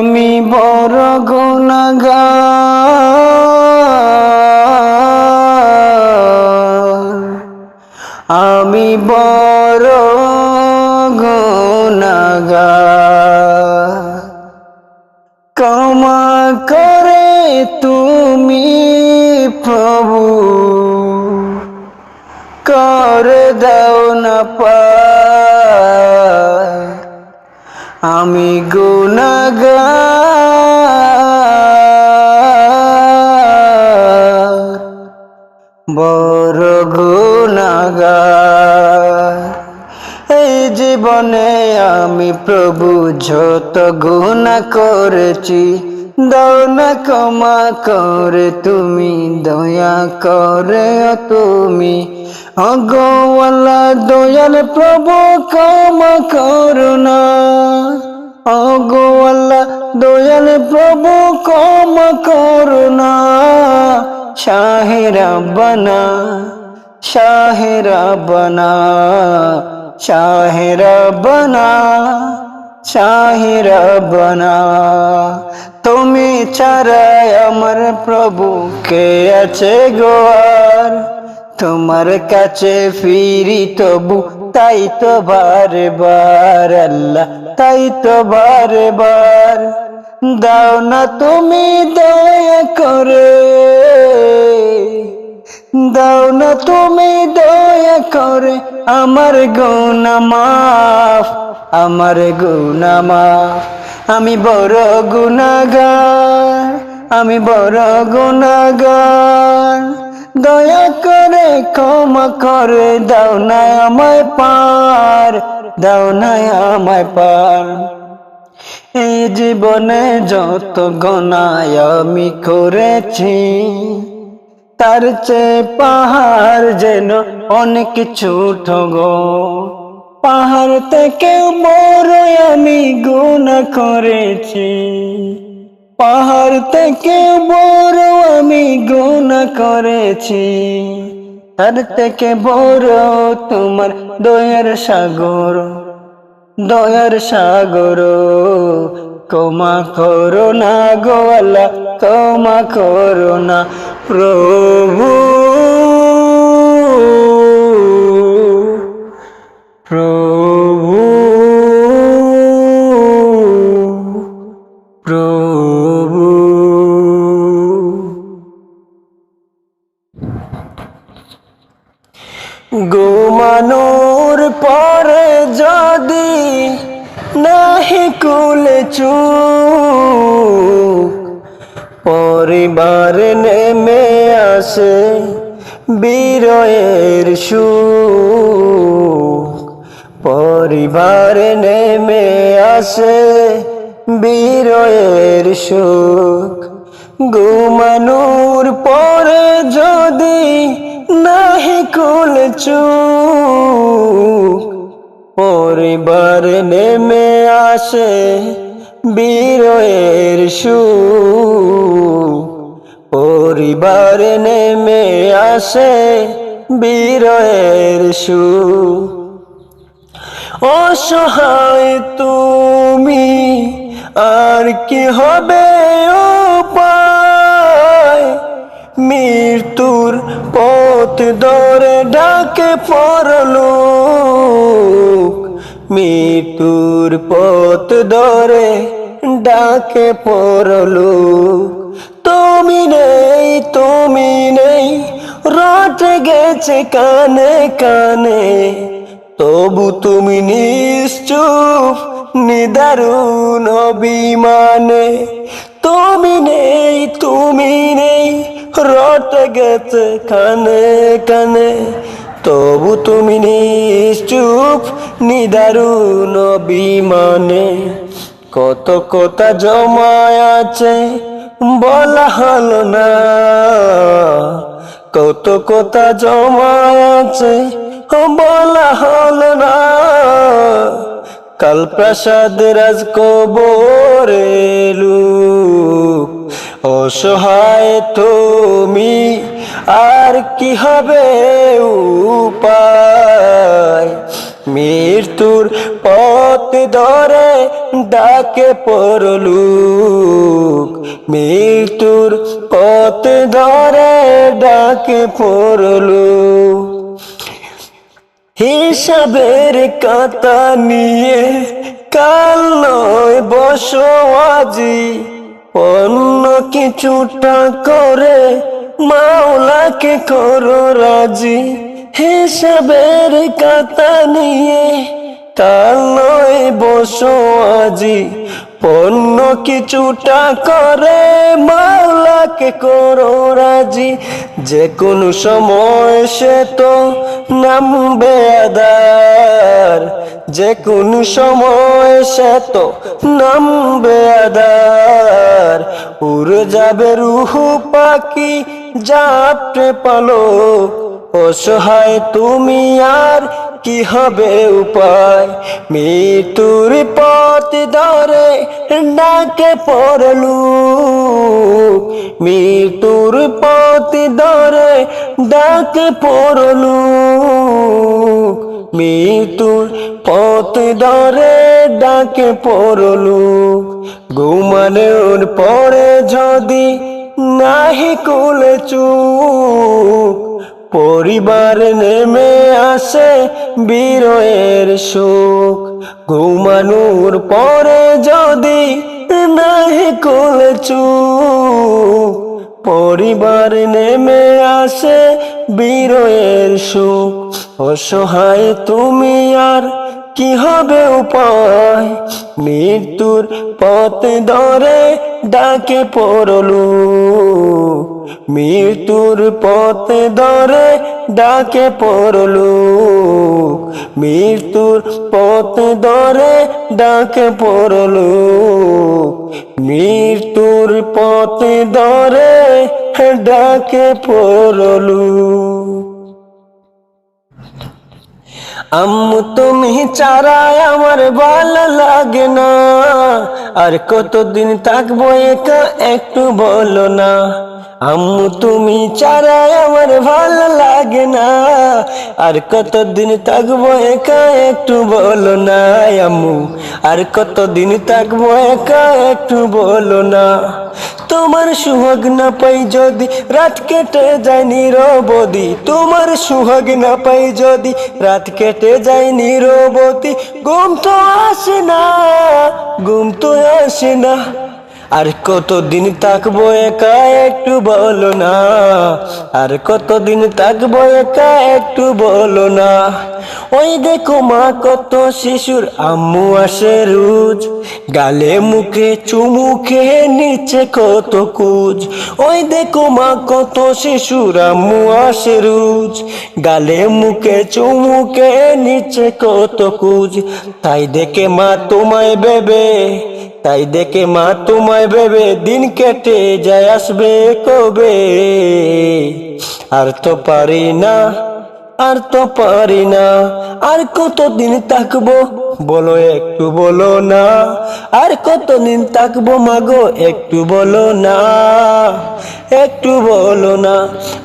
আমি বড় গুণগার। আমি বড় গুণগার। ক্ষমা করে তুমি প্রভু। করে দাও না পার আমি গুণাগার বড় গুণাগার এই জীবনে আমি প্রভু যত গুণা করেছি দাও না ক্ষমা করে তুমি, দয়া করে তুমি। অগোয়ালা দয়াল প্রভু, ক্ষমা করুণা অগোয়ালা দয়াল প্রভু, ক্ষমা করুণা শাহেরা বনা শাহেরা বনা শাহেরা বনা শাহেরা বনা। তুমি ছাড়াই আমার প্রভু কে আছে গোয়ার তোমার কাছে ফিরি তবু তাই তো বারে বার আল্লাহ, তাই তো বারে বার দাও না তুমি দয়া করে, দাও না তুমি দয়া করে আমার গুনা মাফ, আমার গুনা মাফ। আমি বড় গুনাগার আমি বড় গুনাগার দয়া করে ক্ষমা করে দাও না আমায় পার, দাও না আমায় পার। এই জীবনে যত গনায় আমি করেছি, তার চেয়ে পাহাড় যেন অনেক ছোট গো। পাহাড় থেকে বড় আমি গুণা করেছি। পাহাড় থেকে বড় আমি গুণা করেছি। তার থেকে বড় তোমার দয়ার সাগর দয়ার সাগর। ক্ষমা করো না গোয়ালা ক্ষমা করো না প্রভু। প্রভু প্রভু। ঘুমানোর পরে যদি নাহি কুলে চুপ পরিবার নেমে আসে বীরয়ের সুখ। পরিবার নেমে আসে বীরয়ের সুখ। ঘুমানোর পরে যদি নাহি কুল চুপ পরিবার নেমে আসে বীরের সুখ। পরিবার নেমে আসে বীরের সুখ। অসহায় তুমি, আর কি হবে উপায়? মৃত্যুর পথ ধরে ডাকে পড়ল মৃত্যুর পথ ধরে ডাকে পড়ল তুমি নেই তুমি নেই, রট গেছে কানে কানে। তবু তুমি নিশ্চুপ, নিদারুণ অভিমানে। তুমি নেই তুমি নেই, রট গেছে কানে কানে। তবু তুমি নিশ্চুপ, নিদারুণ অভিমানে। কত কথা জমায় আছে, বলা হলো না। কত কথা জমায় আছে বলা হলো না। কাল প্রসাদ রাজ কবরেলু অসহায় তুমি, আর কি হবে উপায়? মৃত্যুর পথ ধরে ডাকে পড়লুক মৃত্যুর পথ ধরে ডাকে পড়লুক হিসাবের কাতা নিয়ে কাল নয় বসো আজি। অন্য কিছুটা করে মাওলাকে করো রাজি। হিসাবের কাতা নিয়ে কাল নয় বসো আজি। পণ্য কিছুটা করে মাওলাকে করো রাজি। যে কোনো সময় সে তো নামবে বেদার যে কোন সময় সে তো নাম বেদার উড়ে যাবে রুহ পাখি, যাত্রে পালো অসহায় তুমি আর কি হবে উপায়? মৃত্যুর পথ ধরে ডাকে পড়লু মৃত্যুর পথ ধরে ডাকে পড়লু মৃত্যুর পথ ধরে ডাকে পড়লু ঘুমানোর পরে যদি নাহি কুলে পরিবার নেমে আসে বীরের সুখ ঘুমানোর পরে যদি নাহি কুলে পরিবার নেমে আসে বীরের সুখ অসহায় তুমি আর কি হবে উপায়? মৃত্যুর পথ ধরে ডাকে পড়লু মৃত্যুর পথ ধরে ডাকে পড়লু মৃত্যুর পথ ধরে ডাকে পড়লু মৃত্যুর পথ ধরে ডাকে পড়লু আম্মু তুমি চারায় আমার ভালো লাগে না। আর কতদিন থাকব একা একটু বলো না। আম্মু, তুমি চারায় আমার ভালো লাগে না। আর কতদিন থাকব একা একটু বলো না আম্মু। আর কতদিন থাকব একা একটু বলো না। তোমার সুহাগ না পাই যদি রাত কেটে যায় নিরবধি তোমার সুহাগ না পাই যদি রাত কেটে যায় নিরবধি ঘুম তো আসে না, ঘুম তো আসে না। আর কতদিন থাকব একা একটু বলো না। আর কতদিন থাকব একা একটু বলো না। ওই দেখো মা কত শিশুর আম্মু আসে রোজ। গালে মুখে চুমু খেয়ে নিচে কত কুজ। ওই দেখো মা কত শিশুর আম্মু আসে রোজ। গালে মুখে চুমু খেয়ে নিচে কত কুজ। তাই দেখে মা তোমায় বেবে তাই দেখে মা তোমায় ভেবে দিন কেটে যায়, আসবে কবে? আর তো পারি না, আর তো পারি না, আর কতদিন থাকব? বলো, একটু বলো না, আর কতদিন থাকব মাগো একটু বলো না, একটু বলো না।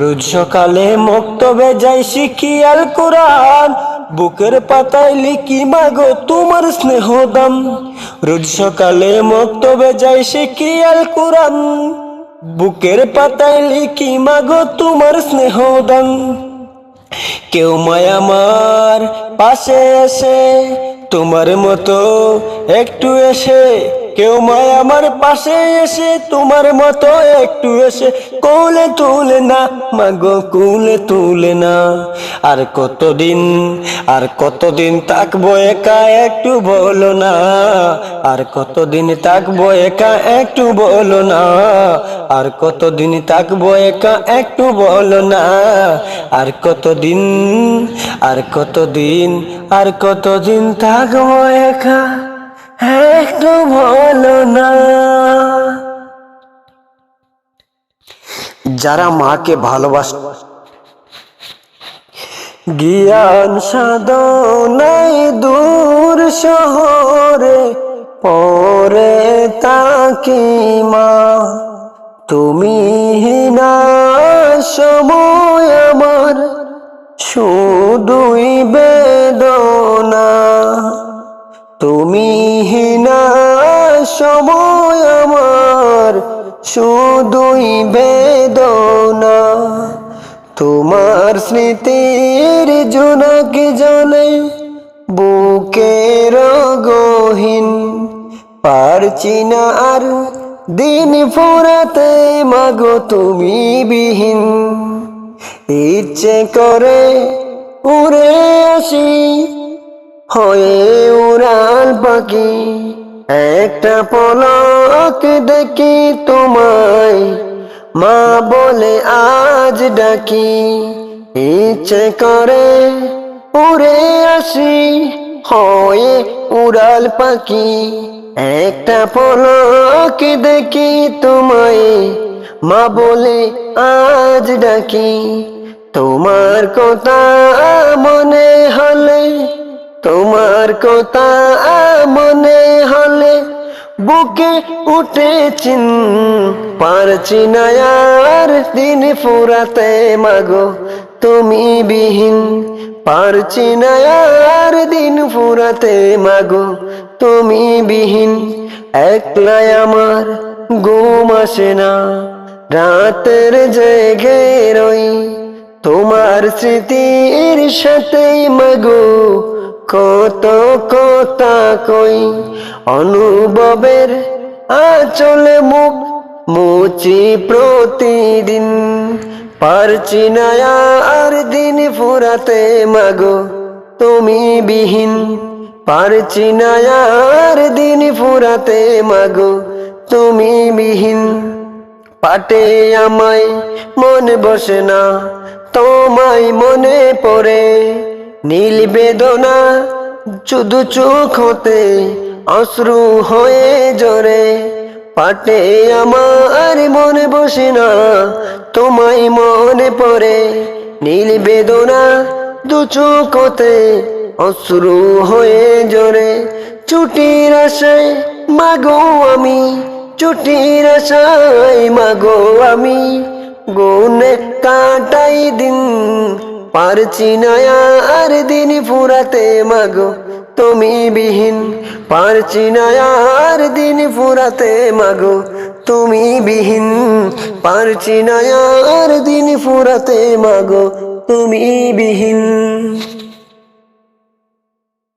রোজ সকালে মক্তবে যাই শিখি আল কোরআন, বুকের পাতায় লিখি মাগো তোমার স্নেহ দাম রোজ সকালে মক্তবে যাই শিখি আল কোরআন। বুকের পাতায় লিখি, মাগো তোমার স্নেহ দান। কেউ মায়ামার পাশে এসে, তোমার মতো একটু এসে কেউ মায় আমার পাশে এসে তোমার মতো একটু এসে কোলে তুলে না, মাগো কুলে তুলে না। আর কতদিন আর কতদিন থাকব একা একটু বলো না। আর কতদিন থাকব একা একটু বলো না। আর কতদিন থাকব একা একটু বলো না। আর কতদিন আর কতদিন আর কতদিন থাকব একা? একটু বলো না। যারা মাকে ভালোবাস, জ্ঞান সাধনাই দূর শহরে পরে তাকি মা। তুমি না সময় আমার শুধুই বেদনা। তুমি সময় আমার শুধুই বেদনা। তোমার স্মৃতির জোনাকে জলে বুকের গহীন। পারছি না আর দিন ফুরাতে, মাগো তুমি বিহীন। ইচ্ছে করে উড়ে আসি, হয়ে উড়াল পাখি। একটা পলক দেখি তোমায়। মা বলে, আজ ডাকি। ইচ্ছে করে উড়ে আসি, হয়ে উড়াল পাখি। একটা পলক দেখি তোমায়। মা বলে, আজ ডাকি। তোমার কথা মনে হলে তোমার কথা মনে হলে বুকে উঠেছিন পারছি না দিন ফুরাতে, মাগো, তুমি বিহীন। পারছি না দিন ফুরাতে, মাগো, তুমি বিহীন। একলাই আমার ঘুম আসে না। রাতের জেগে রই তোমার স্মৃতির সাথে মাগো কত কথা কই? অনুভবের আচলে মুখ মুচি প্রতিদিন। পারছি না আর দিন ফুরাতে, মাগো, তুমি বিহীন। পারছি না আর দিন ফুরাতে, মাগো, তুমি বিহীন। পাটে আমায় মনে বসে না, তোমায় মনে পড়ে। নীল বেদনা শুধু চোখ হতে অশ্রু হয়ে জরে। পাটে আমার মনে বসে না, তোমায় মনে পড়ে। নীল বেদনা দু চোখ হতে অশ্রু হয়ে জরে। ছুটির আশায় মাগো আমি, ছুটির আশায় মাগো আমি। গুনে কাটাই দিন পারছি না আর দিন ফুরাতে মাগো। তুমি বিহীন, পারছি না আর দিন ফুরাতে মাগো। তুমি বিহীন, পারছি না আর দিন ফুরাতে মাগো। তুমি বিহীন।